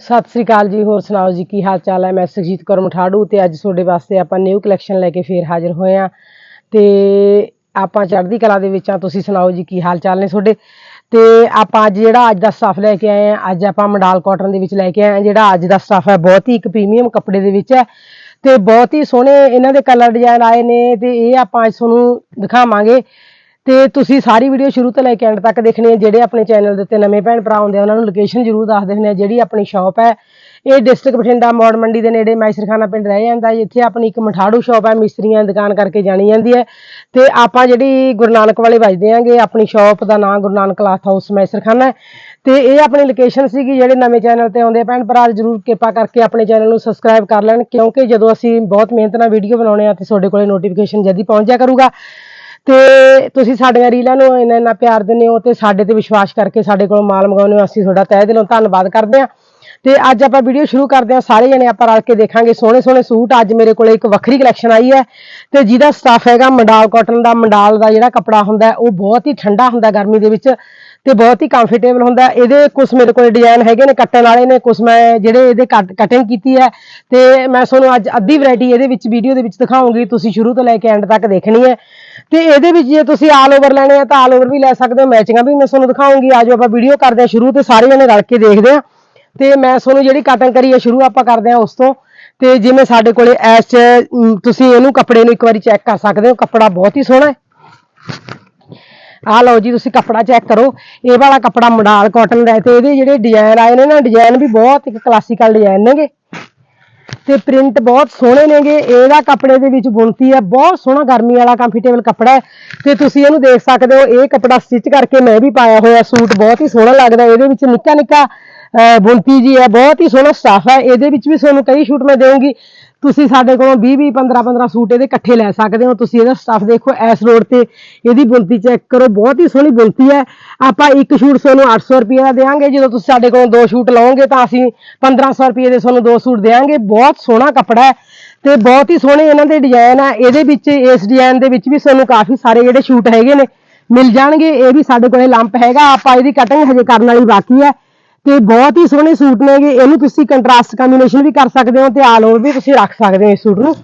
ਸਤਿ ਸ੍ਰੀ ਅਕਾਲ ਜੀ, ਹੋਰ ਸੁਣਾਓ ਜੀ, ਕੀ ਹਾਲ ਚਾਲ ਹੈ? ਮੈਂ ਸੁਖਜੀਤ ਕੌਰ ਮਠਾੜੂ ਤੇ ਅੱਜ ਤੁਹਾਡੇ ਵਾਸਤੇ ਆਪਾਂ ਨਿਊ ਕਲੈਕਸ਼ਨ ਲੈ ਕੇ ਫੇਰ ਹਾਜ਼ਰ ਹੋਏ ਆ ਤੇ ਆਪਾਂ ਚੜ੍ਹਦੀ ਕਲਾ ਦੇ ਵਿੱਚ ਆ ਤੁਸੀਂ ਸੁਣਾਓ ਜੀ, ਕੀ ਹਾਲ ਚਾਲ ਨੇ ਤੁਹਾਡੇ? ਤੇ ਆਪਾਂ ਅੱਜ ਜਿਹੜਾ ਅੱਜ ਦਾ ਸਟਾਫ ਲੈ ਕੇ ਆਏ ਆ ਅੱਜ ਆਪਾਂ ਮੰਡਾਲ ਕਾਟਨ ਦੇ ਵਿੱਚ ਲੈ ਕੇ ਆਏ ਆ ਜਿਹੜਾ ਅੱਜ ਦਾ ਸਟਾਫ ਹੈ, ਬਹੁਤ ਹੀ ਇੱਕ ਪ੍ਰੀਮੀਅਮ ਕੱਪੜੇ ਦੇ ਵਿੱਚ ਹੈ। ਤੇ ਬਹੁਤ ਹੀ ਸੋਹਣੇ ਇਹਨਾਂ ਦੇ ਕਲਰ ਡਿਜ਼ਾਈਨ ਆਏ ਨੇ ਤੇ ਇਹ ਆਪਾਂ ਅੱਜ ਤੁਹਾਨੂੰ ਦਿਖਾਵਾਂਗੇ। ਤੇ ਤੁਸੀਂ ਸਾਰੀ ਵੀਡੀਓ ਸ਼ੁਰੂ ਤੋਂ ਲੈ ਕੇ ਐਂਡ ਤੱਕ ਦੇਖਣੀ ਹੈ। ਜਿਹੜੇ ਆਪਣੇ ਚੈਨਲ ਦੇ ਉੱਤੇ ਨਵੇਂ ਭੈਣ ਭਰਾ ਹੁੰਦੇ ਆ, ਉਹਨਾਂ ਨੂੰ ਲੋਕੇਸ਼ਨ ਜ਼ਰੂਰ ਦੱਸ ਦਿੰਦੇ ਆ ਜਿਹੜੀ ਆਪਣੀ ਸ਼ਾਪ ਹੈ। ਇਹ ਡਿਸਟ੍ਰਿਕਟ ਬਠਿੰਡਾ, ਮੌੜ ਮੰਡੀ ਦੇ ਨੇੜੇ ਮੈਸਰਖਾਨਾ ਪਿੰਡ ਰਹਿ ਜਾਂਦਾ ਜਿੱਥੇ ਆਪਣੀ ਇੱਕ ਮਠਾੜੂ ਸ਼ਾਪ ਹੈ, ਮਿਸਤਰੀਆਂ ਦੀ ਦੁਕਾਨ ਕਰਕੇ ਜਾਣੀ ਜਾਂਦੀ ਹੈ। ਤੇ ਆਪਾਂ ਜਿਹੜੀ ਗੁਰੂ ਨਾਨਕ ਵਾਲੇ ਵੱਜਦੇ ਆਂਗੇ ਆਪਣੀ ਸ਼ਾਪ ਦਾ ਨਾਮ ਗੁਰੂ ਨਾਨਕ ਕਲਾਥ ਹਾਊਸ ਮੈਸਰਖਾਨਾ ਹੈ। ਤੇ ਇਹ ਆਪਣੀ ਲੋਕੇਸ਼ਨ ਸੀਗੀ, ਜਿਹੜੇ ਨਵੇਂ ਚੈਨਲ ਤੇ ਆਉਂਦੇ ਆ। ਭੈਣ ਭਰਾ, ਜਰੂਰ ਕਿਰਪਾ ਕਰਕੇ ਆਪਣੇ ਚੈਨਲ ਨੂੰ ਸਬਸਕ੍ਰਾਈਬ ਕਰ ਲੈਣ, ਕਿਉਂਕਿ ਜਦੋਂ ਅਸੀਂ ਬਹੁਤ ਮਿਹਨਤ ਨਾਲ ਵੀਡੀਓ ਬਣਾਉਣੇ ਆ ਤੇ ਤੁਹਾਡੇ ਕੋਲੇ ਨੋਟੀਫਿਕੇਸ਼ਨ ਜਲਦੀ ਪਹੁੰਚ ਜਾ ਕਰੂਗਾ। ਤੇ ਤੁਸੀਂ ਸਾਡੀਆਂ ਰੀਲਾਂ ਨੂੰ ਇੰਨਾ ਇੰਨਾ ਪਿਆਰ ਦਿੰਦੇ ਹੋ ਤੇ ਸਾਡੇ ਤੇ ਵਿਸ਼ਵਾਸ ਕਰਕੇ ਸਾਡੇ ਕੋਲੋਂ ਮਾਲ ਮੰਗਾਉਂਦੇ ਹੋ, ਅਸੀਂ ਤੁਹਾਡਾ ਤਹਿ ਦਿਲੋਂ ਧੰਨਵਾਦ ਕਰਦੇ ਹਾਂ। ਤੇ ਅੱਜ ਆਪਾਂ ਵੀਡੀਓ ਸ਼ੁਰੂ ਕਰਦੇ ਹਾਂ, ਸਾਰੇ ਜਣੇ ਆਪਾਂ ਰਲ ਕੇ ਦੇਖਾਂਗੇ ਸੋਹਣੇ ਸੋਹਣੇ ਸੂਟ। ਅੱਜ ਮੇਰੇ ਕੋਲੇ ਇੱਕ ਵੱਖਰੀ ਕਲੈਕਸ਼ਨ ਆਈ ਹੈ ਤੇ ਜਿਹਦਾ ਸਟਾਫ ਹੈਗਾ ਮੰਡਾਲ ਕਾਟਨ ਦਾ, ਮੰਡਾਲ ਦਾ ਜਿਹੜਾ ਕੱਪੜਾ ਹੁੰਦਾ ਉਹ ਬਹੁਤ ਹੀ ਠੰਡਾ ਹੁੰਦਾ ਗਰਮੀ ਦੇ ਵਿੱਚ। ਤੇ ਬਹੁਤ ਹੀ ਕੰਫਰਟੇਬਲ ਹੁੰਦਾ ਇਹਦੇ ਕੁਝ ਮੇਰੇ ਕੋਲ ਡਿਜ਼ਾਈਨ ਹੈਗੇ ਨੇ, ਕੱਟਣ ਵਾਲੇ ਨੇ ਕੁਝ ਮੈਂ ਜਿਹੜੇ ਇਹਦੇ ਕਟਿੰਗ ਕੀਤੀ ਹੈ। ਤੇ ਮੈਂ ਤੁਹਾਨੂੰ ਅੱਜ ਅੱਧੀ ਵੈਰਾਈਟੀ ਇਹਦੇ ਵਿੱਚ ਵੀਡੀਓ ਦੇ ਵਿੱਚ ਦਿਖਾਉਂਗੀ, ਤੁਸੀਂ ਸ਼ੁਰੂ ਤੋਂ ਲੈ ਕੇ ਐਂਡ ਤੱਕ ਦੇਖਣੀ ਹੈ। ਤੇ ਇਹਦੇ ਵਿੱਚ ਜੇ ਤੁਸੀਂ ਆਲ ਓਵਰ ਲੈਣੇ ਆ, ਤਾਂ ਆਲ ਓਵਰ ਵੀ ਲੈ ਸਕਦੇ ਹੋ ਮੈਚਿੰਗਾਂ ਵੀ ਮੈਂ ਤੁਹਾਨੂੰ ਦਿਖਾਉਂਗੀ। ਆਜੋ ਆਪਾਂ ਵੀਡੀਓ ਕਰਦੇ ਹਾਂ ਸ਼ੁਰੂ ਤੇ ਸਾਰੇ ਜਣੇ ਰਲ ਕੇ ਦੇਖਦੇ ਹਾਂ। ਤੇ ਮੈਂ ਤੁਹਾਨੂੰ ਜਿਹੜੀ ਕਟਿੰਗ ਕਰੀ ਹੈ, ਸ਼ੁਰੂ ਆਪਾਂ ਕਰਦੇ ਹਾਂ ਉਸ ਤੋਂ। ਤੇ ਜਿਵੇਂ ਸਾਡੇ ਕੋਲੇ ਐਸ ਚ ਤੁਸੀਂ ਇਹਨੂੰ ਕੱਪੜੇ ਨੂੰ ਇੱਕ ਵਾਰੀ ਚੈੱਕ ਕਰ ਸਕਦੇ ਹੋ, ਕੱਪੜਾ ਬਹੁਤ ਹੀ ਸੋਹਣਾ ਹੈ। ਆਹ ਲਓ ਜੀ ਤੁਸੀਂ ਕੱਪੜਾ ਚੈੱਕ ਕਰੋ। ਇਹ ਵਾਲਾ ਕੱਪੜਾ ਮਡਾਲ ਕਾਟਨ ਦਾ ਹੈ ਤੇ ਇਹਦੇ ਜਿਹੜੇ ਡਿਜ਼ਾਈਨ ਆਏ ਨੇ ਨਾ ਡਿਜ਼ਾਈਨ ਵੀ ਬਹੁਤ ਇੱਕ ਕਲਾਸੀਕਲ ਡਿਜ਼ਾਈਨ ਨੇਗੇ। ਤੇ ਪ੍ਰਿੰਟ ਬਹੁਤ ਸੋਹਣੇ ਨੇਗੇ। ਇਹਦਾ ਕੱਪੜੇ ਦੇ ਵਿੱਚ ਬੁਣਤੀ ਹੈ ਬਹੁਤ ਸੋਹਣਾ ਗਰਮੀ ਵਾਲਾ ਕੰਫਰਟੇਬਲ ਕੱਪੜਾ ਹੈ। ਤੇ ਤੁਸੀਂ ਇਹਨੂੰ ਦੇਖ ਸਕਦੇ ਹੋ ਇਹ ਕੱਪੜਾ ਸਟਿਚ ਕਰਕੇ ਮੈਂ ਵੀ ਪਾਇਆ ਹੋਇਆ ਸੂਟ ਬਹੁਤ ਹੀ ਸੋਹਣਾ ਲੱਗਦਾ ਇਹਦੇ ਵਿੱਚ ਨਿੱਕਾ ਨਿੱਕਾ ਅਹ, ਬੁਣਤੀ ਜੀ ਹੈ ਬਹੁਤ ਹੀ ਸੋਹਣਾ ਸਟਾਫ ਹੈ। ਇਹਦੇ ਵਿੱਚ ਵੀ ਤੁਹਾਨੂੰ ਕਈ ਸ਼ੂਟ ਮੈਂ ਦੇਵਾਂਗੀ। ਤੁਸੀਂ ਸਾਡੇ ਕੋਲੋਂ 20 20 15 15 ਸੂਟ ਇਹਦੇ ਇਕੱਠੇ ਲੈ ਸਕਦੇ ਹੋ। ਤੁਸੀਂ ਇਹਦਾ ਸਟੱਫ ਦੇਖੋ, ਇਸ ਰੋਡ ਤੇ ਇਹਦੀ ਬੁਣਤੀ ਚੈੱਕ ਕਰੋ, ਬਹੁਤ ਹੀ ਸੋਹਣੀ ਬੁਣਤੀ ਹੈ। ਆਪਾਂ ਇੱਕ ਸ਼ੂਟ ਤੁਹਾਨੂੰ 800 ਰੁਪਏ ਦਾ ਦੇਵਾਂਗੇ ਜਦੋਂ ਤੁਸੀਂ ਸਾਡੇ ਕੋਲੋਂ ਦੋ ਸ਼ੂਟ ਲਓਗੇ ਤਾਂ ਅਸੀਂ 1500 ਰੁਪਏ ਦੇ ਤੁਹਾਨੂੰ ਦੋ ਸੂਟ ਦੇਵਾਂਗੇ ਬਹੁਤ ਸੋਹਣਾ ਕੱਪੜਾ ਹੈ ਤੇ ਬਹੁਤ ਹੀ ਸੋਹਣੇ ਇਹਨਾਂ ਦੇ ਡਿਜ਼ਾਈਨ ਆ। ਇਹਦੇ ਵਿੱਚ, ਇਸ ਡਿਜ਼ਾਈਨ ਦੇ ਵਿੱਚ ਵੀ ਤੁਹਾਨੂੰ ਕਾਫੀ ਸਾਰੇ ਜਿਹੜੇ ਸ਼ੂਟ ਹੈਗੇ ਨੇ, ਮਿਲ ਜਾਣਗੇ। ਇਹ ਵੀ ਸਾਡੇ ਕੋਲੇ ਲੰਪ ਹੈਗਾ। ਆਪਾਂ ਇਹਦੀ ਕਟਿੰਗ ਹਜੇ ਕਰਨ ਵਾਲੀ ਬਾਕੀ ਹੈ। ਤੇ ਬਹੁਤ ਹੀ ਸੋਹਣੇ ਸੂਟ ਨੇਗੇ ਇਹਨੂੰ ਤੁਸੀਂ ਕੰਟਰਾਸਟ ਕੰਬੀਨੇਸ਼ਨ ਵੀ ਕਰ ਸਕਦੇ ਹੋ ਤੇ ਆਲ ਓਵਰ ਵੀ ਤੁਸੀਂ ਰੱਖ ਸਕਦੇ ਹੋ ਇਸ ਸੂਟ ਨੂੰ।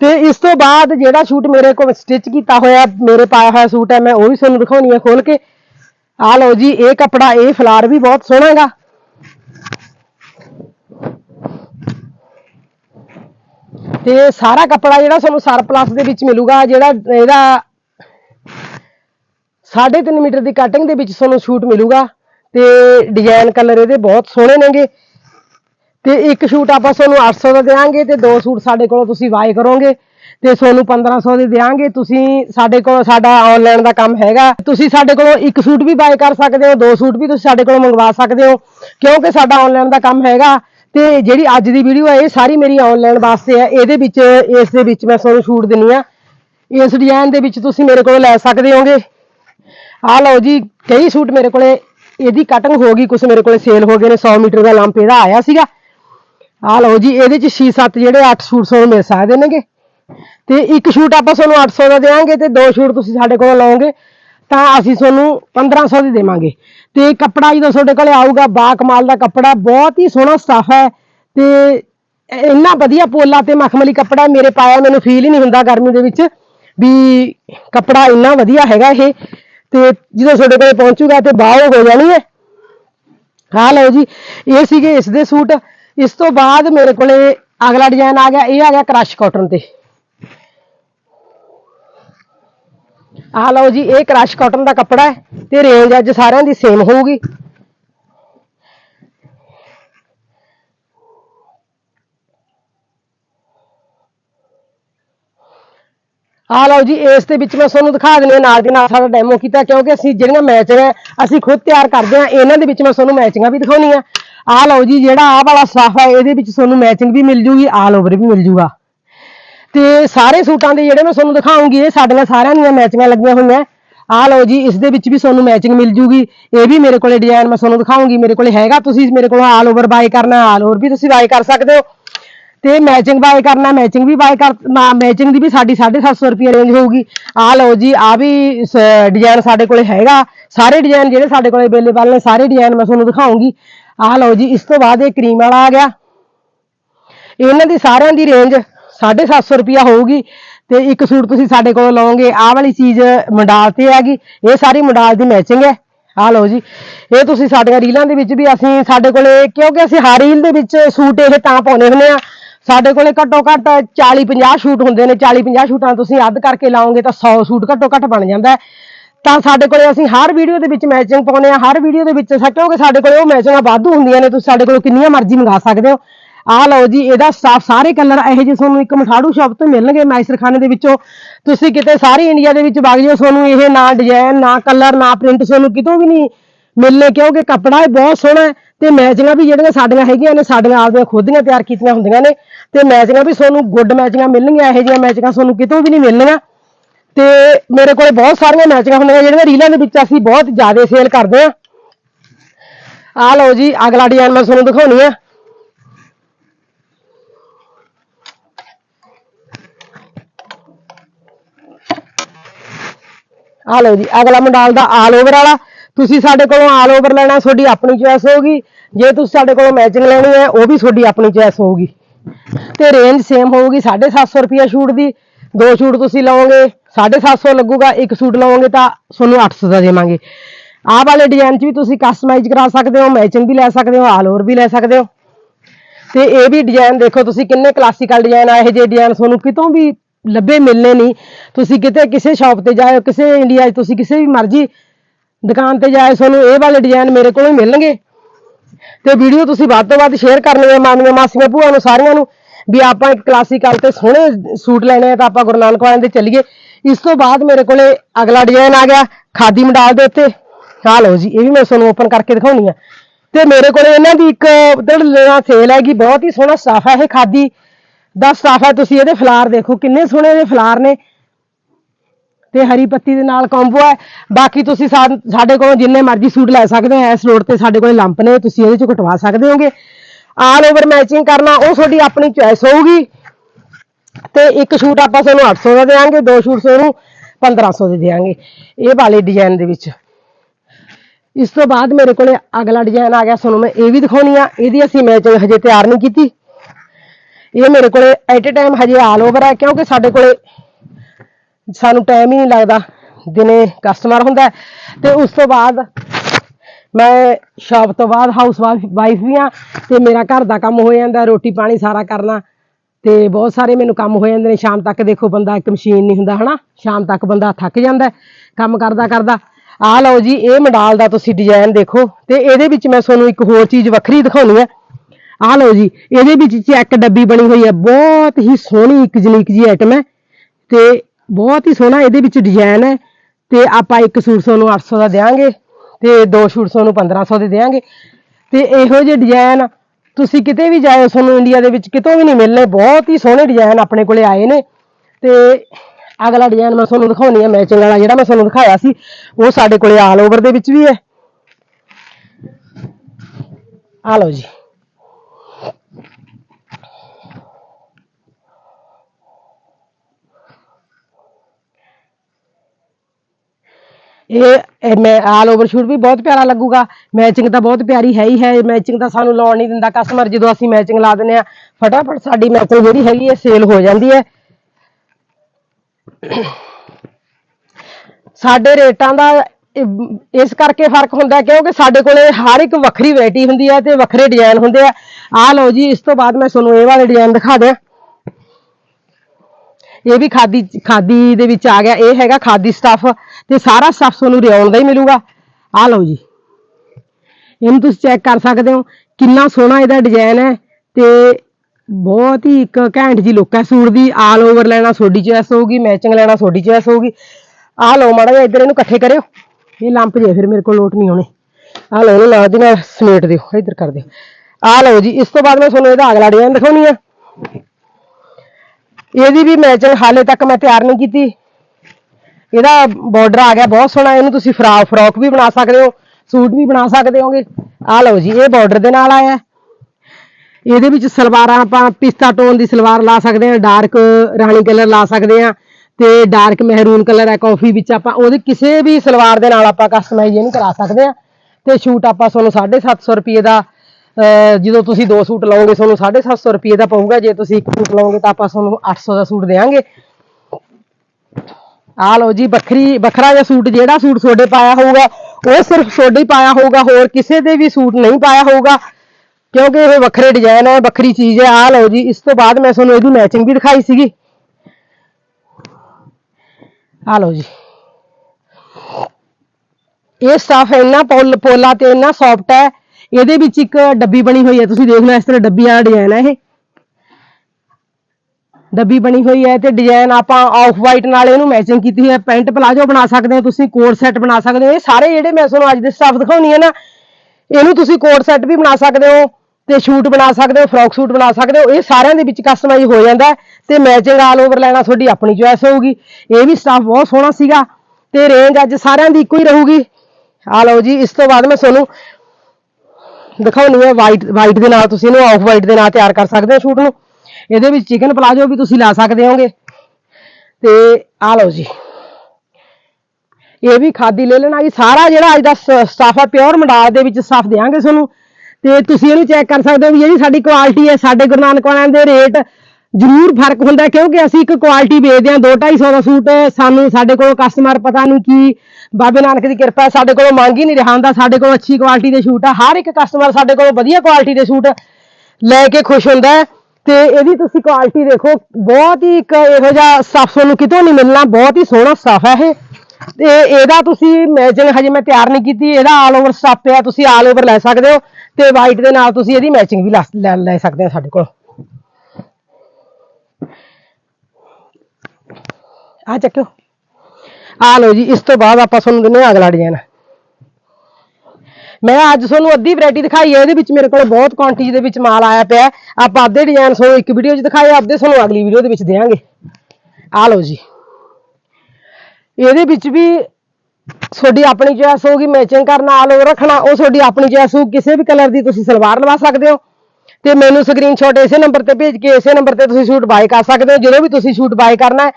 ਤੇ ਇਸ ਤੋਂ ਬਾਅਦ ਜਿਹੜਾ ਸੂਟ ਮੇਰੇ ਕੋਲ ਸਟਿਚ ਕੀਤਾ ਹੋਇਆ, ਮੇਰੇ ਪਾਇਆ ਹੋਇਆ ਸੂਟ ਹੈ, ਮੈਂ ਉਹ ਵੀ ਤੁਹਾਨੂੰ ਦਿਖਾਉਣੀ ਹੈ ਖੋਲ ਕੇ। ਆਹ ਲਓ ਜੀ, ਇਹ ਕੱਪੜਾ, ਇਹ ਫਲਾਰ ਵੀ ਬਹੁਤ ਸੋਹਣਾ ਹੈਗਾ। ਤੇ ਸਾਰਾ ਕੱਪੜਾ ਜਿਹੜਾ ਤੁਹਾਨੂੰ ਸਰਪਲਸ ਦੇ ਵਿੱਚ ਮਿਲੂਗਾ, ਜਿਹੜਾ ਇਹਦਾ 3.5 ਮੀਟਰ ਦੀ ਕਟਿੰਗ ਦੇ ਵਿੱਚ ਤੁਹਾਨੂੰ ਸ਼ੂਟ ਮਿਲੂਗਾ। ਤੇ ਡਿਜ਼ਾਈਨ ਕਲਰ ਇਹਦੇ ਬਹੁਤ ਸੋਹਣੇ ਨੇਗੇ। ਤੇ ਇੱਕ ਸ਼ੂਟ ਆਪਾਂ ਤੁਹਾਨੂੰ 800 ਦਾ ਦੇਵਾਂਗੇ ਤੇ ਦੋ ਸੂਟ ਸਾਡੇ ਕੋਲੋਂ ਤੁਸੀਂ ਬਾਏ ਕਰੋਗੇ। ਤੇ ਤੁਹਾਨੂੰ 1500 ਦੇ ਦੇਵਾਂਗੇ ਤੁਸੀਂ ਸਾਡੇ ਕੋਲ, ਸਾਡਾ ਆਨਲਾਈਨ ਦਾ ਕੰਮ ਹੈਗਾ। ਤੁਸੀਂ ਸਾਡੇ ਕੋਲੋਂ ਇੱਕ ਸੂਟ ਵੀ ਬਾਏ ਕਰ ਸਕਦੇ ਹੋ, ਦੋ ਸੂਟ ਵੀ ਤੁਸੀਂ ਸਾਡੇ ਕੋਲੋਂ ਮੰਗਵਾ ਸਕਦੇ ਹੋ। ਕਿਉਂਕਿ ਸਾਡਾ ਆਨਲਾਈਨ ਦਾ ਕੰਮ ਹੈਗਾ। ਤੇ ਜਿਹੜੀ ਅੱਜ ਦੀ ਵੀਡੀਓ ਹੈ ਇਹ ਸਾਰੀ ਮੇਰੀ ਆਨਲਾਈਨ ਵਾਸਤੇ ਹੈ ਇਹਦੇ ਵਿੱਚ, ਇਸ ਦੇ ਵਿੱਚ ਮੈਂ ਤੁਹਾਨੂੰ ਸ਼ੂਟ ਦਿੰਨੀ ਆ। ਇਸ ਡਿਜ਼ਾਈਨ ਦੇ ਵਿੱਚ ਤੁਸੀਂ ਮੇਰੇ ਕੋਲੋਂ ਲੈ ਸਕਦੇ ਹੋਗੇ। ਆਹ ਲਓ ਜੀ, ਕਈ ਸੂਟ ਮੇਰੇ ਕੋਲੇ ਇਹਦੀ ਕਟਿੰਗ ਹੋ ਗਈ ਕੁਝ ਮੇਰੇ ਕੋਲੇ ਸੇਲ ਹੋ ਗਏ ਨੇ 100 ਮੀਟਰ ਦਾ ਲੰਪ ਇਹਦਾ ਆਇਆ ਸੀਗਾ। ਆ ਲਓ ਜੀ, ਇਹਦੇ ਚ 6-7 ਜਿਹੜੇ 8 ਸੂਟ ਤੁਹਾਨੂੰ ਮਿਲ ਸਕਦੇ ਨੇਗੇ। ਤੇ ਇੱਕ ਸ਼ੂਟ ਆਪਾਂ ਤੁਹਾਨੂੰ 800 ਦਾ ਦੇਵਾਂਗੇ ਤੇ ਦੋ ਸ਼ੂਟ ਤੁਸੀਂ ਸਾਡੇ ਕੋਲੋਂ ਲਓਗੇ, ਤਾਂ ਅਸੀਂ ਤੁਹਾਨੂੰ 1500 ਦੀ ਦੇਵਾਂਗੇ। ਤੇ ਕੱਪੜਾ ਜਦੋਂ ਤੁਹਾਡੇ ਕੋਲੇ ਆਊਗਾ ਬਾ ਕਮਾਲ ਦਾ ਕੱਪੜਾ, ਬਹੁਤ ਹੀ ਸੋਹਣਾ ਸਟਾਫ ਹੈ। ਤੇ ਇੰਨਾ ਵਧੀਆ ਪੋਲਾ ਤੇ ਮਖਮਲੀ ਕੱਪੜਾ ਮੇਰੇ ਪਾਇਆ, ਮੈਨੂੰ ਫੀਲ ਹੀ ਨਹੀਂ ਹੁੰਦਾ ਗਰਮੀ ਦੇ ਵਿੱਚ ਵੀ ਕੱਪੜਾ ਇੰਨਾ ਵਧੀਆ ਹੈਗਾ ਇਹ। ਤੇ ਜਦੋਂ ਤੁਹਾਡੇ ਕੋਲ ਪਹੁੰਚੂਗਾ ਤੇ ਬਾਹ ਹੋ ਜਾਣੀ ਹੈ। ਹਾਂ ਲਓ ਜੀ, ਇਹ ਸੀਗੇ ਇਸ ਦੇ ਸੂਟ। ਇਸ ਤੋਂ ਬਾਅਦ ਮੇਰੇ ਕੋਲੇ ਅਗਲਾ ਡਿਜ਼ਾਈਨ ਆ ਗਿਆ, ਇਹ ਆ ਗਿਆ ਕ੍ਰਸ਼ ਕਾਟਨ ਤੇ। ਆਹ ਲਓ ਜੀ, ਇਹ ਕ੍ਰਸ਼ ਕਾਟਨ ਦਾ ਕੱਪੜਾ ਹੈ ਤੇ ਰੇਂਜ ਅੱਜ ਸਾਰਿਆਂ ਦੀ ਸੇਮ ਹੋਊਗੀ। ਆ ਲਓ ਜੀ, ਇਸ ਦੇ ਵਿੱਚ ਮੈਂ ਤੁਹਾਨੂੰ ਦਿਖਾ ਦਿੰਦੀ ਹਾਂ ਨਾਲ ਦੀ ਨਾਲ ਸਾਡਾ ਡੈਮੋ ਕੀਤਾ, ਕਿਉਂਕਿ ਅਸੀਂ ਜਿਹੜੀਆਂ ਮੈਚ ਹੈ ਅਸੀਂ ਖੁਦ ਤਿਆਰ ਕਰਦੇ ਹਾਂ। ਇਹਨਾਂ ਦੇ ਵਿੱਚ ਮੈਂ ਤੁਹਾਨੂੰ ਮੈਚਿੰਗਾਂ ਵੀ ਦਿਖਾਉਣੀ ਆ। ਆਹ ਲਓ ਜੀ, ਜਿਹੜਾ ਆਹ ਵਾਲਾ ਸਟਾਫ ਹੈ ਇਹਦੇ ਵਿੱਚ ਤੁਹਾਨੂੰ ਮੈਚਿੰਗ ਵੀ ਮਿਲ ਜੂਗੀ ਆਲ ਓਵਰ ਵੀ ਮਿਲ ਜੂਗਾ। ਤੇ ਸਾਰੇ ਸੂਟਾਂ ਦੇ ਜਿਹੜੇ ਮੈਂ ਤੁਹਾਨੂੰ ਦਿਖਾਉਂਗੀ, ਇਹ ਸਾਡੀਆਂ ਸਾਰਿਆਂ ਦੀਆਂ ਮੈਚਿੰਗਾਂ ਲੱਗੀਆਂ ਹੋਈਆਂ। ਆ ਲਓ ਜੀ, ਇਸ ਦੇ ਵਿੱਚ ਵੀ ਤੁਹਾਨੂੰ ਮੈਚਿੰਗ ਮਿਲ ਜੂਗੀ। ਇਹ ਵੀ ਮੇਰੇ ਕੋਲੇ ਡਿਜ਼ਾਈਨ ਮੈਂ ਤੁਹਾਨੂੰ ਦਿਖਾਉਂਗੀ। ਮੇਰੇ ਕੋਲੇ ਹੈਗਾ, ਤੁਸੀਂ ਮੇਰੇ ਕੋਲ ਆਲ ਓਵਰ ਬਾਈ ਕਰਨਾ ਆਲ ਓਵਰ ਵੀ ਤੁਸੀਂ ਬਾਈ ਕਰ ਸਕਦੇ ਹੋ। ਤੇ ਮੈਚਿੰਗ ਬਾਏ ਕਰਨਾ ਮੈਚਿੰਗ ਵੀ ਬਾਏ ਕਰ ਮੈਚਿੰਗ ਦੀ ਵੀ ਸਾਡੀ 750 ਰੁਪਏ ਰੇਂਜ ਹੋਊਗੀ। ਆ ਲਓ ਜੀ ਆ ਵੀ ਡਿਜ਼ਾਈਨ ਸਾਡੇ ਕੋਲੇ ਹੈਗਾ। ਸਾਰੇ ਡਿਜ਼ਾਈਨ ਜਿਹੜੇ ਸਾਡੇ ਕੋਲੇ ਅਵੇਲੇਬਲ ਨੇ, ਸਾਰੇ ਡਿਜ਼ਾਈਨ ਮੈਂ ਤੁਹਾਨੂੰ ਦਿਖਾਉਂਗੀ। ਆ ਲਓ ਜੀ, ਇਸ ਤੋਂ ਬਾਅਦ ਇਹ ਕਰੀਮ ਵਾਲਾ ਆ ਗਿਆ। ਇਹਨਾਂ ਦੀ ਸਾਰਿਆਂ ਦੀ ਰੇਂਜ 750 ਰੁਪਿਆ ਹੋਊਗੀ। ਤੇ ਇੱਕ ਸੂਟ ਤੁਸੀਂ ਸਾਡੇ ਕੋਲੋਂ ਲਓਗੇ, ਆਹ ਵਾਲੀ ਚੀਜ਼ ਮੰਡਾਲ ਤੇ ਹੈਗੀ। ਇਹ ਸਾਰੀ ਮੰਡਾਲ ਦੀ ਮੈਚਿੰਗ ਹੈ। ਆ ਲਓ ਜੀ, ਇਹ ਤੁਸੀਂ ਸਾਡੀਆਂ ਰੀਲਾਂ ਦੇ ਵਿੱਚ ਵੀ ਅਸੀਂ ਸਾਡੇ ਕੋਲੇ, ਕਿਉਂਕਿ ਅਸੀਂ ਹਰ ਰੀਲ ਦੇ ਵਿੱਚ ਸੂਟ ਇਹ ਤਾਂ ਪਾਉਨੇ ਹੁੰਦੇ ਆ। ਸਾਡੇ ਕੋਲੇ ਘੱਟੋ ਘੱਟ 40 50 ਸ਼ੂਟ ਹੁੰਦੇ ਨੇ 40 50 ਸ਼ੂਟਾਂ ਤੁਸੀਂ ਅੱਧ ਕਰਕੇ ਲਾਓਗੇ ਤਾਂ 100 ਸੂਟ ਘੱਟੋ ਘੱਟ ਬਣ ਜਾਂਦਾ ਤਾਂ ਸਾਡੇ ਕੋਲੇ ਅਸੀਂ ਹਰ ਵੀਡੀਓ ਦੇ ਵਿੱਚ ਮੈਚਿੰਗ ਪਾਉਨੇ ਆ ਹਰ ਵੀਡੀਓ ਦੇ ਵਿੱਚ ਸਾ- ਕਿਉਂਕਿ ਸਾਡੇ ਕੋਲੇ ਉਹ ਮੈਚਿੰਗਾਂ ਵਾਧੂ ਹੁੰਦੀਆਂ ਨੇ, ਤੁਸੀਂ ਸਾਡੇ ਕੋਲੋਂ ਕਿੰਨੀਆਂ ਮਰਜ਼ੀ ਮੰਗਾ ਸਕਦੇ ਹੋ। ਆਹ ਲਓ ਜੀ, ਇਹਦਾ ਸਾਫ਼ ਸਾਰੇ ਕਲਰ ਇਹੋ ਜਿਹੇ ਤੁਹਾਨੂੰ ਇੱਕ ਮਠਾੜੂ ਸ਼ਾਪ ਤੋਂ ਮਿਲਣਗੇ ਮੈਸਰਖਾਨੇ ਦੇ ਵਿੱਚੋਂ। ਤੁਸੀਂ ਕਿਤੇ ਸਾਰੀ ਇੰਡੀਆ ਦੇ ਵਿੱਚ ਵਗ ਜਾਓ, ਤੁਹਾਨੂੰ ਇਹ ਨਾ ਡਿਜ਼ਾਈਨ ਨਾ ਕਲਰ ਨਾ ਪ੍ਰਿੰਟ ਤੁਹਾਨੂੰ ਕਿਤੋਂ ਵੀ ਨਹੀਂ ਮਿਲਨੇ ਕਿਉਂਕਿ ਕੱਪੜਾ ਇਹ ਬਹੁਤ ਸੋਹਣਾ ਹੈ ਤੇ ਮੈਚਿੰਗਾਂ ਵੀ ਜਿਹੜੀਆਂ ਸਾਡੀਆਂ ਹੈਗੀਆਂ ਨੇ ਸਾਡੀਆਂ ਆਪਦੀਆਂ ਖੁਦ ਦੀਆਂ ਤਿਆਰ ਕੀਤੀਆਂ ਹੁੰਦੀਆਂ ਨੇ ਤੇ ਮੈਚਿੰਗਾਂ ਵੀ ਤੁਹਾਨੂੰ ਗੁੱਡ ਮੈਚਿੰਗਾਂ ਮਿਲਣਗੀਆਂ, ਇਹੋ ਜਿਹੀਆਂ ਮੈਚਿੰਗਾਂ ਤੁਹਾਨੂੰ ਕਿਤੋਂ ਵੀ ਨਹੀਂ ਮਿਲਣਗੀਆਂ ਤੇ ਮੇਰੇ ਕੋਲੇ ਬਹੁਤ ਸਾਰੀਆਂ ਮੈਚਿੰਗਾਂ ਹੁੰਦੀਆਂ ਜਿਹੜੀਆਂ ਰੀਲਾਂ ਦੇ ਵਿੱਚ ਅਸੀਂ ਬਹੁਤ ਜ਼ਿਆਦਾ ਸੇਲ ਕਰਦੇ ਆ ਆਹ ਲਓ ਜੀ, ਅਗਲਾ ਡਿਜ਼ਾਈਨ ਮੈਂ ਤੁਹਾਨੂੰ ਦਿਖਾਉਣੀ ਆ। ਆ ਲਓ ਜੀ, ਅਗਲਾ ਮੰਡਾਲ ਦਾ ਆਲ ਓਵਰ ਵਾਲਾ। ਤੁਸੀਂ ਸਾਡੇ ਕੋਲੋਂ ਆਲ ਓਵਰ ਲੈਣਾ, ਤੁਹਾਡੀ ਆਪਣੀ ਚੋਇਸ ਹੋਊਗੀ। ਜੇ ਤੁਸੀਂ ਸਾਡੇ ਕੋਲੋਂ ਮੈਚਿੰਗ ਲੈਣੀ ਹੈ, ਉਹ ਵੀ ਤੁਹਾਡੀ ਆਪਣੀ ਚੋਇਸ ਹੋਊਗੀ। ਤੇ ਰੇਂਜ ਸੇਮ ਹੋਊਗੀ 750 ਰੁਪਿਆ ਸ਼ੂਟ ਦੀ। ਦੋ ਸ਼ੂਟ ਤੁਸੀਂ ਲਓਗੇ 750 ਲੱਗੂਗਾ, ਇੱਕ ਸੂਟ ਲਓਗੇ ਤਾਂ ਤੁਹਾਨੂੰ 800 ਦਾ ਦੇਵਾਂਗੇ। ਆਹ ਵਾਲੇ ਡਿਜ਼ਾਈਨ 'ਚ ਵੀ ਤੁਸੀਂ ਕਸਟਮਾਈਜ਼ ਕਰਾ ਸਕਦੇ ਹੋ ਮੈਚਿੰਗ ਵੀ ਲੈ ਸਕਦੇ ਹੋ ਆਲ ਓਵਰ ਵੀ ਲੈ ਸਕਦੇ ਹੋ। ਤੇ ਇਹ ਵੀ ਡਿਜ਼ਾਈਨ ਦੇਖੋ ਤੁਸੀਂ ਕਿੰਨੇ ਕਲਾਸੀਕਲ ਡਿਜ਼ਾਈਨ ਆ, ਇਹੋ ਜਿਹੇ ਡਿਜ਼ਾਈਨ ਤੁਹਾਨੂੰ ਕਿਤੋਂ ਵੀ ਲੱਭੇ ਮਿਲਨੇ ਨਹੀਂ। ਤੁਸੀਂ ਕਿਤੇ ਕਿਸੇ ਸ਼ਾਪ ਤੇ ਜਾਓ ਕਿਸੇ ਇੰਡੀਆ 'ਚ, ਤੁਸੀਂ ਕਿਸੇ ਵੀ ਮਰਜ਼ੀ ਦੁਕਾਨ ਤੇ ਜਾਏ ਤੁਹਾਨੂੰ ਇਹ ਵਾਲੇ ਡਿਜ਼ਾਈਨ ਮੇਰੇ ਕੋਲੋਂ ਹੀ ਮਿਲਣਗੇ। ਤੇ ਵੀਡੀਓ ਤੁਸੀਂ ਵੱਧ ਤੋਂ ਵੱਧ ਸ਼ੇਅਰ ਕਰਨੀ ਹੈ ਮਾਮੀਆਂ ਮਾਸੀਆਂ ਭੂਆ ਨੂੰ, ਸਾਰਿਆਂ ਨੂੰ, ਵੀ ਆਪਾਂ ਇੱਕ ਕਲਾਸੀਕਲ ਤੇ ਸੋਹਣੇ ਸੂਟ ਲੈਣੇ ਆ ਤਾਂ ਆਪਾਂ ਗੁਰੂ ਨਾਨਕ ਵਾਲਿਆਂ ਦੇ ਚੱਲੀਏ। ਇਸ ਤੋਂ ਬਾਅਦ ਮੇਰੇ ਕੋਲੇ ਅਗਲਾ ਡਿਜ਼ਾਈਨ ਆ ਗਿਆ, ਖਾਦੀ ਮੰਡਾਲ ਦੇ ਉੱਤੇ। ਆ ਲਓ ਜੀ, ਇਹ ਵੀ ਮੈਂ ਤੁਹਾਨੂੰ ਓਪਨ ਕਰਕੇ ਦਿਖਾਉਣੀ ਆ। ਤੇ ਮੇਰੇ ਕੋਲੇ ਇਹਨਾਂ ਦੀ ਇੱਕ ਲੈਣਾ ਸੇਲ ਹੈਗੀ, ਬਹੁਤ ਹੀ ਸੋਹਣਾ ਸਟਾਫ ਹੈ ਇਹ ਖਾਦੀ ਦਾ ਸਟਾਫ ਹੈ ਤੁਸੀਂ ਇਹਦੇ ਫਲਾਰ ਦੇਖੋ, ਕਿੰਨੇ ਸੋਹਣੇ ਇਹਦੇ ਫਲਾਰ ਨੇ। ਤੇ ਹਰੀ ਪੱਤੀ ਦੇ ਨਾਲ ਕੰਬੋ ਹੈ। ਬਾਕੀ ਤੁਸੀਂ ਸਾ- ਸਾਡੇ ਕੋਲੋਂ ਜਿੰਨੇ ਮਰਜ਼ੀ ਸੂਟ ਲੈ ਸਕਦੇ ਹੋ, ਇਸ ਲੋਡ ਤੇ ਸਾਡੇ ਕੋਲੇ ਲੰਪ ਨੇ, ਤੁਸੀਂ ਇਹਦੇ 'ਚੋਂ ਕਟਵਾ ਸਕਦੇ ਹੋਗੇ। ਆਲ ਓਵਰ ਮੈਚਿੰਗ ਕਰਨਾ, ਉਹ ਤੁਹਾਡੀ ਆਪਣੀ ਚੋਇਸ ਹੋਊਗੀ। ਤੇ ਇੱਕ ਸੂਟ ਆਪਾਂ ਤੁਹਾਨੂੰ 800 ਦਾ ਦੇਵਾਂਗੇ, ਦੋ ਸੂਟ ਤੁਹਾਨੂੰ 1500 ਦੇ ਦੇਵਾਂਗੇ, ਇਹ ਵਾਲੇ ਡਿਜ਼ਾਈਨ ਦੇ ਵਿੱਚ। ਇਸ ਤੋਂ ਬਾਅਦ ਮੇਰੇ ਕੋਲੇ ਅਗਲਾ ਡਿਜ਼ਾਈਨ ਆ ਗਿਆ, ਤੁਹਾਨੂੰ ਮੈਂ ਇਹ ਵੀ ਦਿਖਾਉਣੀ ਆ, ਇਹਦੀ ਅਸੀਂ ਮੈਚਿੰਗ ਹਜੇ ਤਿਆਰ ਨਹੀਂ ਕੀਤੀ। ਇਹ ਮੇਰੇ ਕੋਲੇ ਐਟ ਅ ਟਾਈਮ ਹਜੇ ਆਲ ਓਵਰ ਹੈ, ਕਿਉਂਕਿ ਸਾਡੇ ਕੋਲੇ ਸਾਨੂੰ ਟਾਈਮ ਹੀ ਨਹੀਂ ਲੱਗਦਾ, ਦਿਨੇ ਕਸਟਮਰ ਹੁੰਦਾ ਹੈ। ਤੇ ਉਸ ਤੋਂ ਬਾਅਦ ਮੈਂ ਸ਼ਾਪ ਤੋਂ ਬਾਅਦ ਹਾਊਸ ਵਾਈਫ ਵੀ ਆ ਤੇ ਮੇਰਾ ਘਰ ਦਾ ਕੰਮ ਹੋ ਜਾਂਦਾ ਰੋਟੀ ਪਾਣੀ ਸਾਰਾ ਕਰਨਾ। ਤੇ ਬਹੁਤ ਸਾਰੇ ਮੈਨੂੰ ਕੰਮ ਹੋ ਜਾਂਦੇ ਨੇ, ਸ਼ਾਮ ਤੱਕ ਦੇਖੋ ਬੰਦਾ ਇੱਕ ਮਸ਼ੀਨ ਨਹੀਂ ਹੁੰਦਾ, ਹਨਾ? ਸ਼ਾਮ ਤੱਕ ਬੰਦਾ ਥੱਕ ਜਾਂਦਾ ਕੰਮ ਕਰਦਾ ਕਰਦਾ। ਆ ਲਓ ਜੀ, ਇਹ ਮੰਡਾਲ ਦਾ ਤੁਸੀਂ ਡਿਜ਼ਾਈਨ ਦੇਖੋ ਤੇ ਇਹਦੇ ਵਿੱਚ ਮੈਂ ਤੁਹਾਨੂੰ ਇੱਕ ਹੋਰ ਚੀਜ਼ ਵੱਖਰੀ ਦਿਖਾਉਣੀ ਹੈ। ਆ ਲਓ ਜੀ, ਇਹਦੇ ਵਿੱਚ ਚੈੱਕ ਡੱਬੀ ਬਣੀ ਹੋਈ ਹੈ, ਬਹੁਤ ਹੀ ਸੋਹਣੀ ਇੱਕ ਜਨੀਕ ਜੀ ਆਈਟਮ ਹੈ। ਤੇ ਬਹੁਤ ਹੀ ਸੋਹਣਾ ਇਹਦੇ ਵਿੱਚ ਡਿਜ਼ਾਈਨ ਹੈ ਤੇ ਆਪਾਂ ਇੱਕ ਸੂਟ ਤੁਹਾਨੂੰ 800 ਦਾ ਦੇਵਾਂਗੇ ਤੇ ਦੋ ਸੂਟ ਤੁਹਾਨੂੰ 1500 ਦੇ ਦੇਵਾਂਗੇ ਤੇ ਇਹੋ ਜਿਹੇ ਡਿਜ਼ਾਈਨ ਤੁਸੀਂ ਕਿਤੇ ਵੀ ਜਾਇਓ, ਤੁਹਾਨੂੰ ਇੰਡੀਆ ਦੇ ਵਿੱਚ ਕਿਤੋਂ ਵੀ ਨਹੀਂ ਮਿਲਨੇ ਬਹੁਤ ਹੀ ਸੋਹਣੇ ਡਿਜ਼ਾਈਨ ਆਪਣੇ ਕੋਲੇ ਆਏ ਨੇ। ਤੇ ਅਗਲਾ ਡਿਜ਼ਾਈਨ ਮੈਂ ਤੁਹਾਨੂੰ ਦਿਖਾਉਣੀ ਹੈ ਮੈਚਿੰਗ ਵਾਲਾ ਜਿਹੜਾ ਮੈਂ ਤੁਹਾਨੂੰ ਦਿਖਾਇਆ ਸੀ, ਉਹ ਸਾਡੇ ਕੋਲੇ ਆਲ ਓਵਰ ਦੇ ਵਿੱਚ ਵੀ ਹੈ। ਆ ਲਓ ਜੀ। ਇਹ ਇਹ ਮੈਂ ਆਲ ਓਵਰ ਸ਼ੂਟ ਵੀ ਬਹੁਤ ਪਿਆਰਾ ਲੱਗੂਗਾ। ਮੈਚਿੰਗ ਤਾਂ ਬਹੁਤ ਪਿਆਰੀ ਹੈ ਹੀ ਹੈ। ਮੈਚਿੰਗ ਤਾਂ ਸਾਨੂੰ ਲਾਉਣ ਨਹੀਂ ਦਿੰਦਾ ਕਸਟਮਰ ਜਦੋਂ ਅਸੀਂ ਮੈਚਿੰਗ ਲਾ ਦਿੰਦੇ ਆ ਫਟਾਫਟ ਸਾਡੀ ਮੈਚਿੰਗ ਜਿਹੜੀ ਹੈਗੀ ਹੈ ਸੇਲ ਹੋ ਜਾਂਦੀ ਹੈ। ਸਾਡੇ ਰੇਟਾਂ ਦਾ ਇਸ ਕਰਕੇ ਫ਼ਰਕ ਹੁੰਦਾ ਕਿਉਂਕਿ ਸਾਡੇ ਕੋਲੇ ਹਰ ਇੱਕ ਵੱਖਰੀ ਵੈਰਾਈਟੀ ਹੁੰਦੀ ਹੈ ਤੇ ਵੱਖਰੇ ਡਿਜ਼ਾਈਨ ਹੁੰਦੇ ਆ। ਆ ਲਓ ਜੀ, ਇਸ ਤੋਂ ਬਾਅਦ ਮੈਂ ਤੁਹਾਨੂੰ ਇਹ ਵਾਲੇ ਡਿਜ਼ਾਈਨ ਦਿਖਾ ਦਿਆਂ। ਇਹ ਵੀ ਖਾਦੀ ਖਾਦੀ ਦੇ ਵਿੱਚ ਆ ਗਿਆ, ਇਹ ਹੈਗਾ ਖਾਦੀ ਸਟੱਫ ਤੇ ਸਾਰਾ ਸਟੱਫ ਤੁਹਾਨੂੰ ਰਿਓਨ ਦਾ ਹੀ ਮਿਲੂਗਾ। ਆ ਲਓ ਜੀ। ਇਹਨੂੰ ਤੁਸੀਂ ਚੈੱਕ ਕਰ ਸਕਦੇ ਹੋ, ਕਿੰਨਾ ਸੋਹਣਾ ਇਹਦਾ ਡਿਜ਼ਾਈਨ ਹੈ ਤੇ ਬਹੁਤ ਹੀ ਇੱਕ ਘੈਂਟ ਜੀ ਲੁੱਕ ਹੈ। ਸੂਟ ਦੀ ਆਲ ਓਵਰ ਲੈਣਾ ਤੁਹਾਡੀ ਚੈਸ ਹੋਊਗੀ ਮੈਚਿੰਗ ਲੈਣਾ ਤੁਹਾਡੀ ਚੈਸ ਹੋਊਗੀ। ਆ ਲਓ ਮਾੜਾ ਜਿਹਾ, ਇੱਧਰ ਇਹਨੂੰ ਇਕੱਠੇ ਕਰਿਓ। ਇਹ ਲੰਪ ਜੇ ਫਿਰ ਮੇਰੇ ਕੋਲ ਲੋਟ ਨਹੀਂ ਆਉਣੇ। ਆਹ ਲਓ ਇਹਨੂੰ ਨਾਲ ਦੀ ਨਾਲ ਸਮੇਟ ਦਿਓ, ਇੱਧਰ ਕਰ ਦਿਓ। ਆ ਲਓ ਜੀ, ਇਸ ਤੋਂ ਬਾਅਦ ਮੈਂ ਤੁਹਾਨੂੰ ਇਹਦਾ ਅਗਲਾ ਡਿਜ਼ਾਈਨ ਦਿਖਾਉਣੀ ਆ। ਇਹਦੀ ਵੀ ਮੈਚਿੰਗ ਹਾਲੇ ਤੱਕ ਮੈਂ ਤਿਆਰ ਨਹੀਂ ਕੀਤੀ। ਇਹਦਾ ਬਾਰਡਰ ਆ ਗਿਆ, ਬਹੁਤ ਸੋਹਣਾ, ਇਹਨੂੰ ਤੁਸੀਂ ਫਰਾਕ ਫਰੋਕ ਵੀ ਬਣਾ ਸਕਦੇ ਹੋ, ਸੂਟ ਵੀ ਬਣਾ ਸਕਦੇ ਹੋਗੇ। ਆ ਲਓ ਜੀ, ਇਹ ਬਾਰਡਰ ਦੇ ਨਾਲ ਆਇਆ। ਇਹਦੇ ਵਿੱਚ ਸਲਵਾਰਾਂ ਆਪਾਂ ਪਿਸਤਾ ਟੋਨ ਦੀ ਸਲਵਾਰ ਲਾ ਸਕਦੇ ਹਾਂ ਡਾਰਕ ਰਾਣੀ ਕਲਰ ਲਾ ਸਕਦੇ ਹਾਂ ਤੇ ਡਾਰਕ ਮਹਿਰੂਨ ਕਲਰ ਹੈ ਕਾਫੀ ਵਿੱਚ ਆਪਾਂ ਉਹਦੇ ਕਿਸੇ ਵੀ ਸਲਵਾਰ ਦੇ ਨਾਲ ਆਪਾਂ ਕਸਟਮਾਈਜ਼ ਇਹਨੂੰ ਕਰਾ ਸਕਦੇ ਹਾਂ। ਤੇ ਸ਼ੂਟ ਆਪਾਂ ਤੁਹਾਨੂੰ 750 ਰੁਪਏ ਦਾ ਜਦੋਂ ਤੁਸੀਂ ਦੋ ਸੂਟ ਲਓਗੇ, ਤੁਹਾਨੂੰ 750 ਰੁਪਏ ਦਾ ਪਊਗਾ। ਜੇ ਤੁਸੀਂ ਇੱਕ ਸੂਟ ਲਓਗੇ ਤਾਂ ਆਪਾਂ ਤੁਹਾਨੂੰ 800 ਦਾ ਸੂਟ ਦੇਵਾਂਗੇ। ਆ ਲਓ ਜੀ, ਵੱਖਰੀ ਵੱਖਰਾ ਜਿਹਾ ਸੂਟ, ਜਿਹੜਾ ਸੂਟ ਤੁਹਾਡੇ ਪਾਇਆ ਹੋਊਗਾ, ਉਹ ਸਿਰਫ ਤੁਹਾਡੇ ਹੀ ਪਾਇਆ ਹੋਊਗਾ, ਹੋਰ ਕਿਸੇ ਦੇ ਵੀ ਸੂਟ ਨਹੀਂ ਪਾਇਆ ਹੋਊਗਾ। ਕਿਉਂਕਿ ਇਹ ਵੱਖਰੇ ਡਿਜ਼ਾਈਨ ਹੈ, ਵੱਖਰੀ ਚੀਜ਼ ਹੈ। ਆ ਲਓ ਜੀ, ਇਸ ਤੋਂ ਬਾਅਦ ਮੈਂ ਤੁਹਾਨੂੰ ਇਹਦੀ ਮੈਚਿੰਗ ਵੀ ਦਿਖਾਈ ਸੀਗੀ। ਆ ਲਓ ਜੀ। ਇਹ ਸਟਫ ਇੰਨਾ ਪੋਲ ਪੋਲਾ ਤੇ ਇੰਨਾ ਸੌਫਟ ਹੈ। ਇਹਦੇ ਵਿੱਚ ਇੱਕ ਡੱਬੀ ਬਣੀ ਹੋਈ ਹੈ, ਤੁਸੀਂ ਦੇਖ ਲਓ ਇਸ ਤਰ੍ਹਾਂ ਡੱਬੀ ਵਾਲਾ ਡਿਜ਼ਾਈਨ ਹੈ ਇਹ। ਡੱਬੀ ਬਣੀ ਹੋਈ ਹੈ ਤੇ ਡਿਜ਼ਾਈਨ ਆਪਾਂ ਆਫ ਵਾਈਟ ਨਾਲ ਇਹਨੂੰ ਮੈਚਿੰਗ ਕੀਤੀ ਹੈ। ਪੈਂਟ ਪਲਾਜੋ ਬਣਾ ਸਕਦੇ ਹੋ ਤੁਸੀਂ ਕੋਟ ਸੈੱਟ ਬਣਾ ਸਕਦੇ ਹੋ। ਇਹ ਸਾਰੇ ਜਿਹੜੇ ਮੈਂ ਤੁਹਾਨੂੰ ਅੱਜ ਦੇ ਸਟਾਫ ਦਿਖਾਉਣੀ ਹੈ ਨਾ, ਇਹਨੂੰ ਤੁਸੀਂ ਕੋਟ ਸੈੱਟ ਵੀ ਬਣਾ ਸਕਦੇ ਹੋ ਤੇ ਸ਼ੂਟ ਬਣਾ ਸਕਦੇ ਹੋ ਫਰੋਕ ਸੂਟ ਬਣਾ ਸਕਦੇ ਹੋ। ਇਹ ਸਾਰਿਆਂ ਦੇ ਵਿੱਚ ਕਸਟਮਾਈਜ਼ ਹੋ ਜਾਂਦਾ ਤੇ ਮੈਚਿੰਗ ਆਲ ਓਵਰ ਲੈਣਾ ਤੁਹਾਡੀ ਆਪਣੀ ਚੋਇਸ ਹੋਊਗੀ। ਇਹ ਵੀ ਸਟਾਫ ਬਹੁਤ ਸੋਹਣਾ ਸੀਗਾ ਤੇ ਰੇਂਜ ਅੱਜ ਸਾਰਿਆਂ ਦੀ ਇੱਕੋ ਹੀ ਰਹੂਗੀ। ਆ ਲਓ ਜੀ, ਇਸ ਤੋਂ ਬਾਅਦ ਮੈਂ ਤੁਹਾਨੂੰ ਦਿਖਾਉਣੀ ਹੈ ਵਾਈਟ ਵਾਈਟ ਦੇ ਨਾਲ ਤੁਸੀਂ ਇਹਨੂੰ ਆਫ ਵਾਈਟ ਦੇ ਨਾਲ ਤਿਆਰ ਕਰ ਸਕਦੇ ਹੋ ਸ਼ੂਟ ਨੂੰ। ਇਹਦੇ ਵਿੱਚ ਚਿਕਨ ਪਲਾਜੋ ਵੀ ਤੁਸੀਂ ਲਾ ਸਕਦੇ ਹੋਗੇ। ਤੇ ਆ ਲਓ ਜੀ। ਇਹ ਵੀ ਖਾਦੀ ਲੈ ਲੈਣਾ ਇਹ ਸਾਰਾ ਜਿਹੜਾ ਅੱਜ ਦਾ ਸਟਾਫ ਆ ਪਿਓਰ ਮੰਡਾਲ ਦੇ ਵਿੱਚ ਸਟਾਫ ਦੇਾਂਗੇ ਤੁਹਾਨੂੰ। ਤੇ ਤੁਸੀਂ ਇਹਨੂੰ ਚੈੱਕ ਕਰ ਸਕਦੇ ਹੋ ਵੀ ਜਿਹੜੀ ਸਾਡੀ ਕੁਆਲਿਟੀ ਹੈ, ਸਾਡੇ ਗੁਰੂ ਨਾਨਕ ਵਾਲਿਆਂ ਦੇ ਰੇਟ ਜ਼ਰੂਰ ਫ਼ਰਕ ਹੁੰਦਾ ਕਿਉਂਕਿ ਅਸੀਂ ਇੱਕ ਕੁਆਲਿਟੀ ਵੇਚਦੇ ਹਾਂ 2-250 ਦਾ ਸੂਟ ਸਾਨੂੰ ਸਾਡੇ ਕੋਲ ਕਸਟਮਰ ਪਤਾ ਨਹੀਂ ਕੀ, ਬਾਬੇ ਨਾਨਕ ਦੀ ਕਿਰਪਾ ਸਾਡੇ ਕੋਲੋਂ ਮੰਗ ਹੀ ਨਹੀਂ ਰਿਹਾ ਹੁੰਦਾ, ਸਾਡੇ ਕੋਲ ਅੱਛੀ ਕੁਆਲਿਟੀ ਦੇ ਸੂਟ ਆ, ਹਰ ਇੱਕ ਕਸਟਮਰ ਸਾਡੇ ਕੋਲ ਵਧੀਆ ਕੁਆਲਿਟੀ ਦੇ ਸੂਟ ਲੈ ਕੇ ਖੁਸ਼ ਹੁੰਦਾ ਹੈ। ਤੇ ਇਹਦੀ ਤੁਸੀਂ ਕੁਆਲਿਟੀ ਦੇਖੋ, ਬਹੁਤ ਹੀ ਇੱਕ ਇਹੋ ਜਿਹਾ ਸਟਫ ਤੁਹਾਨੂੰ ਕਿਤੋਂ ਨਹੀਂ ਮਿਲਣਾ, ਬਹੁਤ ਹੀ ਸੋਹਣਾ ਸਟਫ ਹੈ ਇਹ। ਤੇ ਇਹਦਾ ਤੁਸੀਂ ਮੈਚਿੰਗ ਹਜੇ ਮੈਂ ਤਿਆਰ ਨਹੀਂ ਕੀਤੀ, ਇਹਦਾ ਆਲ ਓਵਰ ਸਟੱਪ ਹੈ ਤੁਸੀਂ ਆਲ ਓਵਰ ਲੈ ਸਕਦੇ ਹੋ, ਤੇ ਵਾਈਟ ਦੇ ਨਾਲ ਤੁਸੀਂ ਇਹਦੀ ਮੈਚਿੰਗ ਵੀ ਲਾ- ਲੈ ਲੈ ਸਕਦੇ ਹੋ ਸਾਡੇ ਕੋਲ। ਆ ਚੱਕਿਓ। ਆ ਲਓ ਜੀ, ਇਸ ਤੋਂ ਬਾਅਦ ਆਪਾਂ ਤੁਹਾਨੂੰ ਦਿੰਨੇ ਹਾਂ ਅਗਲਾ ਡਿਜ਼ਾਈਨ ਮੈਂ ਅੱਜ ਤੁਹਾਨੂੰ ਅੱਧੀ ਵੈਰਾਈਟੀ ਦਿਖਾਈ ਹੈ, ਇਹਦੇ ਵਿੱਚ ਮੇਰੇ ਕੋਲ ਬਹੁਤ ਕੁਆਂਟੀਟੀ ਦੇ ਵਿੱਚ ਮਾਲ ਆਇਆ ਪਿਆ। ਆਪਾਂ ਅੱਧੇ ਡਿਜ਼ਾਈਨ ਤੁਹਾਨੂੰ ਇੱਕ ਵੀਡੀਓ 'ਚ ਦਿਖਾਏ, ਅੱਧੇ ਤੁਹਾਨੂੰ ਅਗਲੀ ਵੀਡੀਓ ਦੇ ਵਿੱਚ ਦੇਵਾਂਗੇ ਆ ਲਓ ਜੀ। ਇਹਦੇ ਵਿੱਚ ਵੀ ਤੁਹਾਡੀ ਆਪਣੀ ਚੋਇਸ ਹੋਊਗੀ ਮੈਚਿੰਗ ਕਰਨਾ ਆਲ ਓਵਰ ਰੱਖਣਾ, ਉਹ ਤੁਹਾਡੀ ਆਪਣੀ ਚੋਇਸ ਹੋਊ। ਕਿਸੇ ਵੀ ਕਲਰ ਦੀ ਤੁਸੀਂ ਸਲਵਾਰ ਲਵਾ ਸਕਦੇ ਹੋ। ਤੇ ਮੈਨੂੰ ਸਕਰੀਨਸ਼ਾਟ ਇਸੇ ਨੰਬਰ ਤੇ ਭੇਜ ਕੇ, ਇਸੇ ਨੰਬਰ ਤੇ ਤੁਸੀਂ ਸ਼ੂਟ ਬਾਏ ਕਰ ਸਕਦੇ ਹੋ। ਜਦੋਂ ਵੀ ਤੁਸੀਂ ਸ਼ੂਟ ਬਾਏ ਕਰਨਾ ਹੈ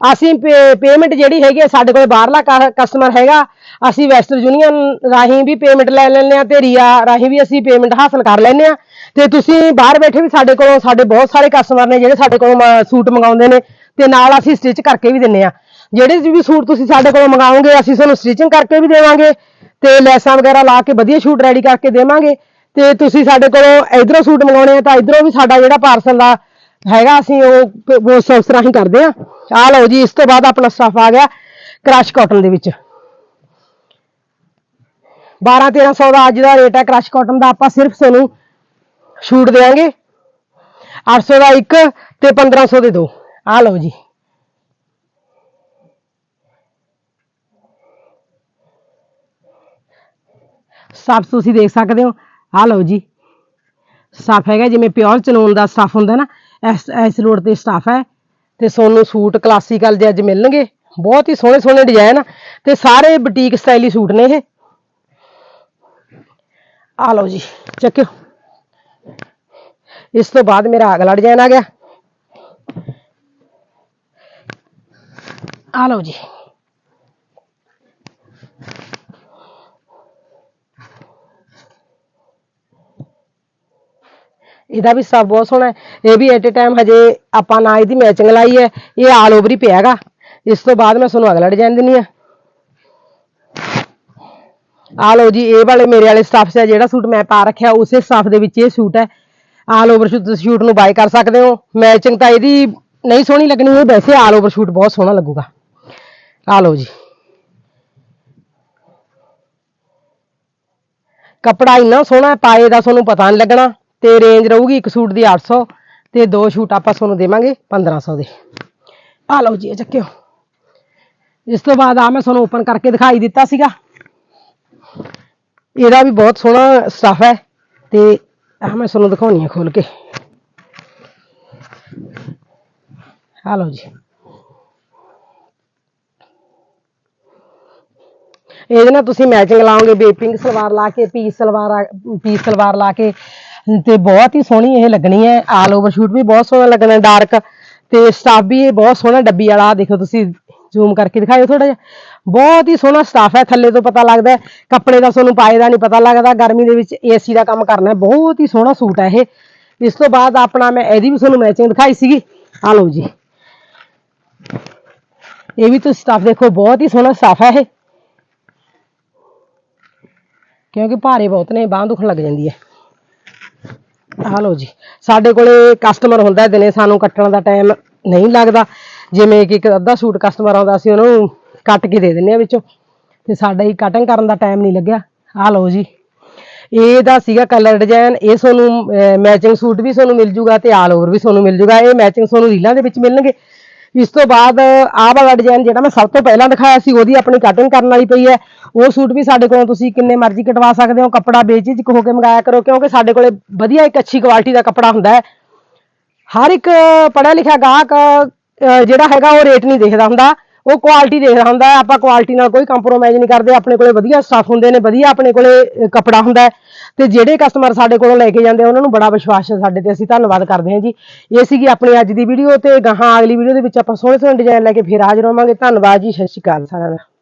ਅਸੀਂ ਪੇਮੈਂਟ ਜਿਹੜੀ ਹੈਗੀ ਹੈ ਸਾਡੇ ਕੋਲ ਬਾਹਰਲਾ ਕਸਟਮਰ ਹੈਗਾ, ਅਸੀਂ ਵੈਸਟਰ ਯੂਨੀਅਨ ਰਾਹੀਂ ਵੀ ਪੇਮੈਂਟ ਲੈ ਲੈਂਦੇ ਆ ਤੇ ਰੀਆ ਰਾਹੀਂ ਵੀ ਅਸੀਂ ਪੇਮੈਂਟ ਹਾਸਲ ਕਰ ਲੈਂਦੇ ਆ ਤੇ ਤੁਸੀਂ ਬਾਹਰ ਬੈਠੇ ਵੀ ਸਾਡੇ ਕੋਲੋਂ, ਸਾਡੇ ਬਹੁਤ ਸਾਰੇ ਕਸਟਮਰ ਨੇ ਜਿਹੜੇ ਸਾਡੇ ਕੋਲੋਂ ਸੂਟ ਮੰਗਾਉਂਦੇ ਨੇ, ਤੇ ਨਾਲ ਅਸੀਂ ਸਟਿਚ ਕਰਕੇ ਵੀ ਦਿੰਨੇ ਆ ਜਿਹੜੇ ਵੀ ਸੂਟ ਤੁਸੀਂ ਸਾਡੇ ਕੋਲੋਂ ਮੰਗਾਓਗੇ, ਅਸੀਂ ਤੁਹਾਨੂੰ ਸਟਿਚਿੰਗ ਕਰਕੇ ਵੀ ਦੇਵਾਂਗੇ, ਤੇ ਲੈਸਾਂ ਵਗੈਰਾ ਲਾ ਕੇ ਵਧੀਆ ਸ਼ੂਟ ਰੈਡੀ ਕਰਕੇ ਦੇਵਾਂਗੇ। ਤੇ ਤੁਸੀਂ ਸਾਡੇ ਕੋਲੋਂ ਇਧਰੋਂ ਸੂਟ ਮੰਗਾਉਣੇ ਆ, ਤਾਂ ਇਧਰੋਂ ਵੀ ਸਾਡਾ ਜਿਹੜਾ ਪਾਰਸਲ ਦਾ ਹੈਗਾ, ਅਸੀਂ ਉਹ ਸੌ, ਉਸ ਤਰ੍ਹਾਂ ਹੀ ਕਰਦੇ ਆ ਆ ਲਓ ਜੀ, ਇਸ ਤੋਂ ਬਾਅਦ ਆਪਣਾ ਸਟਫ ਆ ਗਿਆ ਕ੍ਰਸ਼ ਕਾਟਨ ਦੇ ਵਿੱਚ। 12 1300 ਦਾ ਅੱਜ ਦਾ ਰੇਟ ਹੈ ਕ੍ਰਸ਼ ਕਾਟਨ ਦਾ, ਆਪਾਂ ਸਿਰਫ ਤੁਹਾਨੂੰ ਛੂਟ ਦੇਵਾਂਗੇ 800 ਦਾ ਇੱਕ ਤੇ 1500 ਦੇ ਦੋ। ਆ ਲਓ ਜੀ। ਸਟਫ ਤੁਸੀਂ ਦੇਖ ਸਕਦੇ ਹੋ। ਆ ਲਓ ਜੀ। ਸਟਫ ਹੈਗਾ, ਜਿਵੇਂ ਪਿਓਰ ਚਨੂਨ ਦਾ ਸਟਫ ਹੁੰਦਾ ਨਾ, ਇਸ ਇਸ ਰੋਡ ਤੇ ਸਟਾਫ ਹੈ। ਤੇ ਸੋਨੂੰ ਸੂਟ ਕਲਾਸੀਕਲ ਜੇ ਅੱਜ ਮਿਲਣਗੇ। ਬਹੁਤ ਹੀ ਸੋਹਣੇ ਸੋਹਣੇ ਡਿਜ਼ਾਈਨ ਤੇ ਸਾਰੇ ਬੁਟੀਕ ਸਟਾਈਲੀ ਸੂਟ ਨੇ ਇਹ। ਆ ਲਓ ਜੀ, ਚੱਕਿਓ। ਇਸ ਤੋਂ ਬਾਅਦ ਮੇਰਾ ਅਗਲਾ ਡਿਜ਼ਾਈਨ ਆ ਗਿਆ। ਆ ਲਓ ਜੀ। ਇਹਦਾ ਵੀ ਸਭ ਬਹੁਤ ਸੋਹਣਾ ਹੈ। ਇਹ ਵੀ ਐਟ ਅ ਟਾਈਮ ਹਜੇ ਆਪਾਂ ਨਾ ਇਹਦੀ ਮੈਚਿੰਗ ਲਾਈ ਹੈ। ਇਹ ਆਲ ਓਵਰ ਹੀ ਪਿਆ ਹੈਗਾ। ਇਸ ਤੋਂ ਬਾਅਦ ਮੈਂ ਤੁਹਾਨੂੰ ਅਗਲਾ ਡਿਜ਼ਾਈਨ ਦਿੰਨੀ ਆ ਆ ਲਓ ਜੀ, ਇਹ ਵਾਲੇ ਮੇਰੇ ਵਾਲੇ ਸਟਾਫ ਹੈ। ਜਿਹੜਾ ਸੂਟ ਮੈਂ ਪਾ ਰੱਖਿਆ, ਉਸੇ ਸਟਾਫ ਦੇ ਵਿੱਚ ਇਹ ਸੂਟ ਹੈ। ਆਲ ਓਵਰ ਤੁਸੀਂ ਸ਼ੂਟ ਨੂੰ ਬਾਈ ਕਰ ਸਕਦੇ ਹੋ। ਮੈਚਿੰਗ ਤਾਂ ਇਹਦੀ ਨਹੀਂ ਸੋਹਣੀ ਲੱਗਣੀ, ਇਹ ਵੈਸੇ ਆਲ ਓਵਰ ਸ਼ੂਟ ਬਹੁਤ ਸੋਹਣਾ ਲੱਗੂਗਾ। ਆ ਲਓ ਜੀ। ਕੱਪੜਾ ਇੰਨਾ ਸੋਹਣਾ ਹੈ, ਪਾਏ ਦਾ ਤੁਹਾਨੂੰ ਪਤਾ ਨਹੀਂ ਲੱਗਣਾ। ਤੇ ਰੇਂਜ ਰਹੂਗੀ ਇੱਕ ਸੂਟ ਦੀ 800 ਤੇ ਦੋ ਸੂਟ ਆਪਾਂ ਤੁਹਾਨੂੰ ਦੇਵਾਂਗੇ 1500 ਦੇ। ਆ ਲਓ ਜੀ, ਇਹ ਚੱਕਿਓ। ਇਸ ਤੋਂ ਬਾਅਦ ਆ ਮੈਂ ਤੁਹਾਨੂੰ ਓਪਨ ਕਰਕੇ ਦਿਖਾਈ ਦਿੱਤਾ ਸੀਗਾ। ਇਹਦਾ ਵੀ ਬਹੁਤ ਸੋਹਣਾ ਸਟਫ ਹੈ ਤੇ ਆ ਮੈਂ ਤੁਹਾਨੂੰ ਦਿਖਾਉਣੀ ਹੈ ਖੋਲ ਕੇ। ਆ ਲਓ ਜੀ। ਇਹਦੇ ਨਾਲ ਤੁਸੀਂ ਮੈਚਿੰਗ ਲਾਓਗੇ, ਬੇਪਿੰਗ ਸਲਵਾਰ ਲਾ ਕੇ, ਪੀਸ ਸਲਵਾਰ ਪੀਸ ਸਲਵਾਰ ਲਾ ਕੇ ਤੇ ਬਹੁਤ ਹੀ ਸੋਹਣੀ ਇਹ ਲੱਗਣੀ ਹੈ। ਆਲ ਓਵਰ ਸ਼ੂਟ ਵੀ ਬਹੁਤ ਸੋਹਣਾ ਲੱਗਣਾ ਡਾਰਕ ਤੇ ਸਟਾਫ ਵੀ ਇਹ ਬਹੁਤ ਸੋਹਣਾ ਡੱਬੀ ਵਾਲਾ, ਆਹ ਦੇਖੋ ਤੁਸੀਂ ਜ਼ੂਮ ਕਰਕੇ ਦਿਖਾਇਓ ਥੋੜਾ ਜਿਹਾ। ਬਹੁਤ ਹੀ ਸੋਹਣਾ ਸਟਾਫ ਹੈ, ਥੱਲੇ ਤੋਂ ਪਤਾ ਲੱਗਦਾ ਹੈ। ਕੱਪੜੇ ਦਾ ਤੁਹਾਨੂੰ ਪਾਏ ਦਾ ਨਹੀਂ ਪਤਾ ਲੱਗਦਾ, ਗਰਮੀ ਦੇ ਵਿੱਚ ਏਸੀ ਦਾ ਕੰਮ ਕਰਨਾ ਹੈ। ਬਹੁਤ ਹੀ ਸੋਹਣਾ ਸੂਟ ਹੈ ਇਹ। ਇਸ ਤੋਂ ਬਾਅਦ ਆਪਣਾ ਮੈਂ, ਇਹਦੀ ਵੀ ਤੁਹਾਨੂੰ ਮੈਚਿੰਗ ਦਿਖਾਈ ਸੀਗੀ। ਆ ਲਓ ਜੀ। ਇਹ ਵੀ ਤੁਸੀਂ ਸਟਾਫ ਦੇਖੋ, ਬਹੁਤ ਹੀ ਸੋਹਣਾ ਸਟਾਫ ਹੈ ਇਹ। ਕਿਉਂਕਿ ਭਾਰੇ ਬਹੁਤ ਨੇ, ਬਾਂਹ ਦੁਖਣ ਲੱਗ ਜਾਂਦੀ ਹੈ। ਆਹ ਲਓ ਜੀ। ਸਾਡੇ ਕੋਲੇ ਕਸਟਮਰ ਹੁੰਦਾ ਦਿਨੇ ਸਾਨੂੰ ਕੱਟਣ ਦਾ ਟਾਈਮ ਨਹੀਂ ਲੱਗਦਾ। ਜਿਵੇਂ ਕਿ ਇੱਕ ਅੱਧਾ ਸੂਟ ਕਸਟਮਰ ਆਉਂਦਾ ਸੀ ਉਹਨੂੰ ਕੱਟ ਕੇ ਦੇ ਦਿੰਨੇ ਆ ਵਿੱਚੋਂ। ਤੇ ਸਾਡਾ ਹੀ ਕਟਿੰਗ ਕਰਨ ਦਾ ਟਾਈਮ ਨਹੀਂ ਲੱਗਿਆ। ਆਹ ਲਓ ਜੀ। ਇਹਦਾ ਸੀਗਾ ਕਲਰ ਡਿਜ਼ਾਈਨ ਇਹ ਤੁਹਾਨੂੰ ਮੈਚਿੰਗ ਸੂਟ ਵੀ ਤੁਹਾਨੂੰ ਮਿਲ ਜੂਗਾ ਤੇ ਆਲ ਓਵਰ ਵੀ ਤੁਹਾਨੂੰ ਮਿਲ ਜੂਗਾ। ਇਹ ਮੈਚਿੰਗ ਤੁਹਾਨੂੰ ਰੀਲਾਂ ਦੇ ਵਿੱਚ ਮਿਲਣਗੇ। ਇਸ ਤੋਂ ਬਾਅਦ ਆਹ ਵਾਲਾ ਡਿਜ਼ਾਈਨ ਜਿਹੜਾ ਮੈਂ ਸਭ ਤੋਂ ਪਹਿਲਾਂ ਦਿਖਾਇਆ ਸੀ, ਉਹਦੀ ਆਪਣੀ ਕਟਿੰਗ ਕਰਨ ਵਾਲੀ ਪਈ ਹੈ। ਉਹ ਸੂਟ ਵੀ ਸਾਡੇ ਕੋਲੋਂ ਤੁਸੀਂ ਕਿੰਨੇ ਮਰਜ਼ੀ ਕਟਵਾ ਸਕਦੇ ਹੋ, ਕੱਪੜਾ ਬੇਝਿਜਕ ਹੋ ਕੇ ਮੰਗਾਇਆ ਕਰੋ, ਕਿਉਂਕਿ ਸਾਡੇ ਕੋਲੇ ਵਧੀਆ ਇੱਕ ਅੱਛੀ ਕੁਆਲਿਟੀ ਦਾ ਕੱਪੜਾ ਹੁੰਦਾ ਹੈ। ਹਰ ਇੱਕ ਪੜ੍ਹਿਆ ਲਿਖਿਆ ਗਾਹਕ ਜਿਹੜਾ ਹੈਗਾ ਉਹ ਰੇਟ ਨਹੀਂ ਦੇਖਦਾ ਹੁੰਦਾ। ਉਹ ਕੁਆਲਿਟੀ ਦੇਖਦਾ ਹੁੰਦਾ ਆਪਾਂ ਕੁਆਲਿਟੀ ਨਾਲ ਕੋਈ ਕੰਪਰੋਮਾਈਜ਼ ਨਹੀਂ ਕਰਦੇ ਆਪਣੇ ਕੋਲੇ ਵਧੀਆ ਸਟਾਫ ਹੁੰਦੇ ਨੇ ਵਧੀਆ ਆਪਣੇ ਕੋਲੇ ਅਹ, ਕੱਪੜਾ ਹੁੰਦਾ ਹੈ। ਤੇ ਜਿਹੜੇ ਕਸਟਮਰ ਸਾਡੇ ਕੋਲੋਂ ਲੈ ਕੇ ਜਾਂਦੇ ਉਹਨਾਂ ਨੂੰ ਬੜਾ ਵਿਸ਼ਵਾਸ ਹੈ ਸਾਡੇ ਤੇ ਅਸੀਂ ਧੰਨਵਾਦ ਕਰਦੇ ਹਾਂ ਜੀ। ਇਹ ਸੀਗੀ ਆਪਣੀ ਅੱਜ ਦੀ ਵੀਡੀਓ ਤੇ ਗਾਹਾਂ ਅਗਲੀ ਵੀਡੀਓ ਦੇ ਵਿੱਚ ਆਪਾਂ ਸੋਹਣੇ ਸੋਹਣੇ ਡਿਜ਼ਾਈਨ ਲੈ ਕੇ ਫਿਰ ਹਾਜ਼ਰ ਹੋਵਾਂਗੇ। ਧੰਨਵਾਦ ਜੀ ਸਤਿ ਸ਼੍ਰੀ ਅਕਾਲ ਸਾਰਿਆਂ ਦਾ।